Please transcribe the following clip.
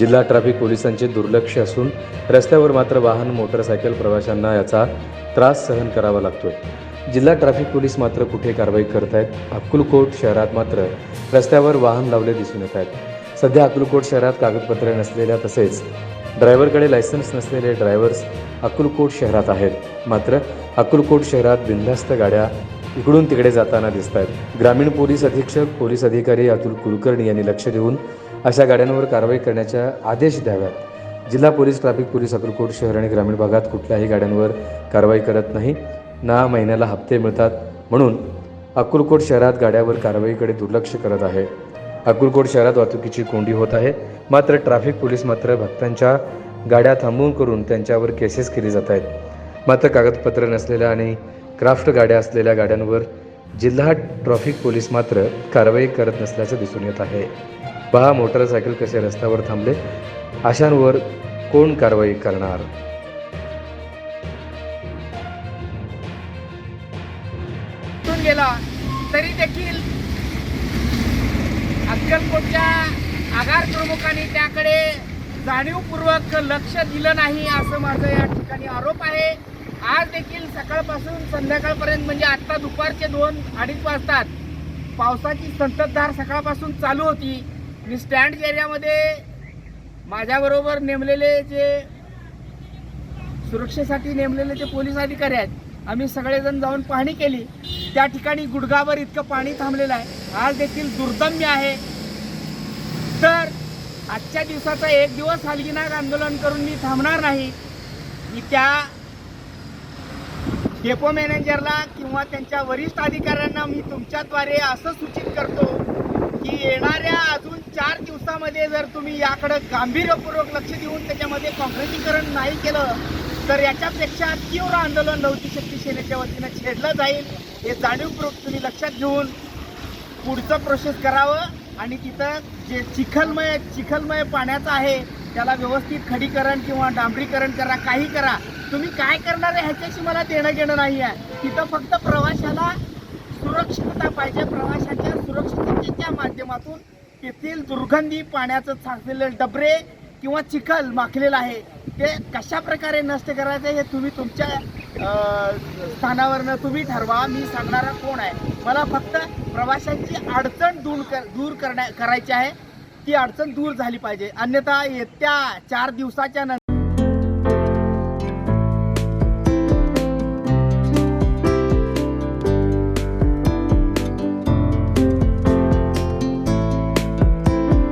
जिल्हा ट्रॅफिक पोलिसांचे दुर्लक्ष असून रस्त्यावर मात्र वाहन मोटरसायकल प्रवाशांना याचा त्रास सहन करावा लागतोय. जिल्हा ट्रॅफिक पोलीस मात्र कुठे कारवाई करत आहेत अक्कलकोट शहरात मात्र रस्त्यावर वाहन लावले दिसून येत आहेत. सध्या अक्कलकोट शहरात कागदपत्रे नसलेल्या तसेच ड्रायव्हरकडे लायसन्स नसलेले ड्रायव्हर्स अक्कलकोट शहरात आहेत. मात्र अक्कलकोट शहरात बिनधास्त गाड्या इकडून तिकडे जाताना दिसत आहेत ग्रामीण पोलीस अधीक्षक पोलीस अधिकारी अतुल कुलकर्णी यांनी लक्ष देऊन अशा गाड्यांवर कारवाई करण्याच्या आदेश द्याव्यात. जिल्हा पोलीस ट्रॅफिक पोलीस अक्कलकोट शहर आणि ग्रामीण भागात कुठल्याही गाड्यांवर कारवाई करत नाही. ना महिन्याला हप्ते मिळतात म्हणून अक्कलकोट शहरात गाड्यावर कारवाईकडे दुर्लक्ष करत आहे. अक्कलकोट शहरात वाहतुकीची कोंडी होत आहे. मात्र ट्रॅफिक पोलीस मात्र भक्तांच्या गाड्या थांबवून करून त्यांच्यावर केसेस केली जात आहेत. मात्र कागदपत्र नसलेल्या आणि क्राफ्ट गाड्या असलेल्या गाड्यांवर जिल्हा ट्रॅफिक पोलीस मात्र कारवाई करत नसल्याचं दिसून येत आहे. पहा मोटरसायकल कसे रस्त्यावर थांबले. अशांवर कोण कारवाई करणार? गेला तरी देखील अक्कलकोटच्या आगार प्रमुखांनी त्याकडे जाणीवपूर्वक लक्ष दिलं नाही असं माझं या ठिकाणी आरोप आहे. आज देखील सकाळपासून संध्याकाळपर्यंत म्हणजे आत्ता दुपारचे दोन अडीच वाजतात पावसाची संततधार सकाळपासून चालू होती. मी स्टँड एरियामध्ये माझ्याबरोबर नेमलेले जे सुरक्षेसाठी नेमलेले जे पोलीस अधिकारी आहेत आम्ही सगळेजण जाऊन पाहणी केली. त्या ठिकाणी गुडगावर इतकं पाणी थांबलेलं आहे. आज देखील दुर्दम्य आहे. तर आजच्या दिवसाचा एक दिवस हलगीनाग आंदोलन करून मी थांबणार नाही. मी त्या डेपो मॅनेजरला किंवा त्यांच्या वरिष्ठ अधिकाऱ्यांना मी तुमच्याद्वारे असं सूचित करतो की येणाऱ्या अजून चार दिवसामध्ये जर तुम्ही याकडे गांभीर्यपूर्वक लक्ष देऊन त्याच्यामध्ये काँक्रिटीकरण नाही केलं तर याच्यापेक्षा तीव्र आंदोलन लवची शक्ती सेनेच्या वतीनं छेडलं जाईल. हे जाणीवपूर्वक तुम्ही लक्षात घेऊन पुढचं प्रोसेस करावं आणि तिथं जे चिखलमय चिखलमय पाण्याचं आहे त्याला व्यवस्थित खडीकरण किंवा डांबरीकरण करा काही करा. तुम्ही काय करणार आहे ह्याच्याशी मला देणं घेणं नाही आहे. तिथं फक्त प्रवाशाला सुरक्षितता पाहिजे प्रवाशाच्या सुरक्षिततेच्या माध्यमातून तेथील दुर्गंधी पाण्याचं साचलेले डबरे किंवा चिखल माखलेलं आहे. ते कशा प्रकारे नष्ट करायचं हे तुम्ही तुमच्या स्थानावरनं तुम्ही ठरवा. मी सांगणारा कोण आहे? मला फक्त प्रवाशांची अडचण दूर कर दूर करण्या करायची आहे. ती अडचण दूर झाली पाहिजे. अन्यथा येत्या चार दिवसाच्या नंतर